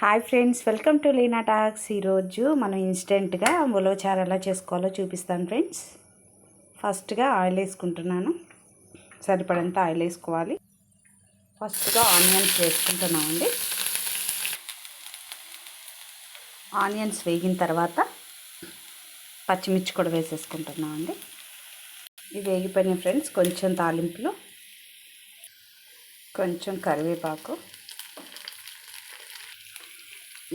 Hi friends welcome to Leena talks. ఈరోజు మనం ఇన్స్టెంట్గా ఉలవచారు ఎలా చేసుకోవాలో చూపిస్తాను ఫ్రెండ్స్. ఫస్ట్గా ఆయిల్ వేసుకుంటున్నాను. సరిపడంత ఆయిల్ వేసుకోవాలి. ఫస్ట్గా ఆనియన్స్ వేసుకుంటున్నామండి. ఆనియన్స్ వేగిన తర్వాత పచ్చిమిర్చి కూడా వేసేసుకుంటున్నామండి. ఇవి వేగిపోయినాయి ఫ్రెండ్స్ కొంచెం తాలింపులు కొంచెం కరివేపాకు.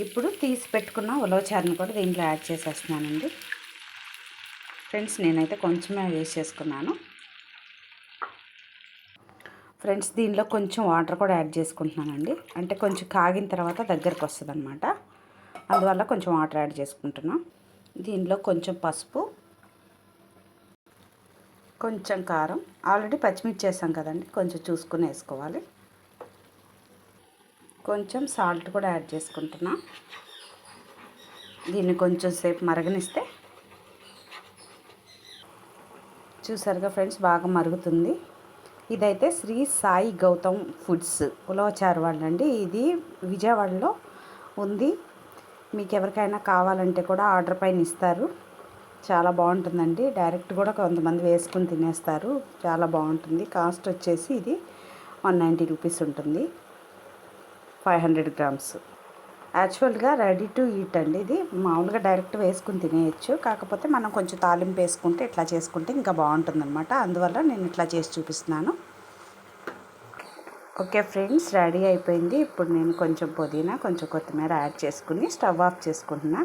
ఇప్పుడు తీసి పెట్టుకున్న ఉలవచారుని కూడా దీంట్లో యాడ్ చేసేస్తున్నానండి. ఫ్రెండ్స్ నేనైతే కొంచెమే వేస్ట్ చేసుకున్నాను. ఫ్రెండ్స్ దీనిలో కొంచెం వాటర్ కూడా యాడ్ చేసుకుంటున్నానండి. అంటే కొంచెం కాగిన తర్వాత దగ్గరకు వస్తుంది అనమాట అందువల్ల కొంచెం వాటర్ యాడ్ చేసుకుంటున్నాం. దీనిలో కొంచెం పసుపు కొంచెం కారం. ఆల్రెడీ పచ్చిమిర్చి వేసాం కదండి కొంచెం చూసుకుని వేసుకోవాలి. కొంచెం సాల్ట్ కూడా యాడ్ చేసుకుంటున్నా. దీన్ని కొంచెం సేపు మరగనిస్తే చూసారుగా ఫ్రెండ్స్ బాగా మరుగుతుంది. ఇదైతే శ్రీ సాయి గౌతమ్ ఫుడ్స్. ఉలవచారు వాళ్ళండి. ఇది విజయవాడలో ఉంది. మీకు ఎవరికైనా కావాలంటే కూడా ఆర్డర్ పైన ఇస్తారు. చాలా బాగుంటుందండి. డైరెక్ట్ కూడా కొంతమంది వేసుకుని తినేస్తారు. చాలా బాగుంటుంది. కాస్ట్ వచ్చేసి ఇది వన్ నైంటీ రూపీస్ ఉంటుంది. Five hundred grams. యాక్చువల్గా రెడీ టు ఈట్ అండి ఇది. మామూలుగా డైరెక్ట్ వేసుకుని తినేయచ్చు. కాకపోతే మనం కొంచెం తాలింపు వేసుకుంటే ఇట్లా చేసుకుంటే ఇంకా బాగుంటుంది అనమాట అందువల్ల నేను ఇట్లా చేసి చూపిస్తున్నాను. ఓకే ఫ్రెండ్స్ రెడీ అయిపోయింది. ఇప్పుడు నేను కొంచెం పుదీనా కొంచెం కొత్తిమీర యాడ్ చేసుకుని స్టవ్ ఆఫ్ చేసుకుంటున్నా.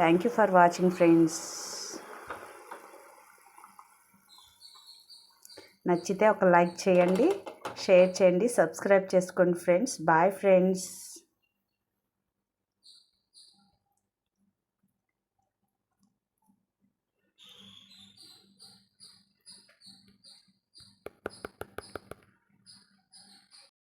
Thank you for watching friends నచ్చితే ఒక లైక్ చేయండి. షేర్ చేయండి సబ్స్క్రైబ్ చేసుకోండి ఫ్రెండ్స్. Bye friends.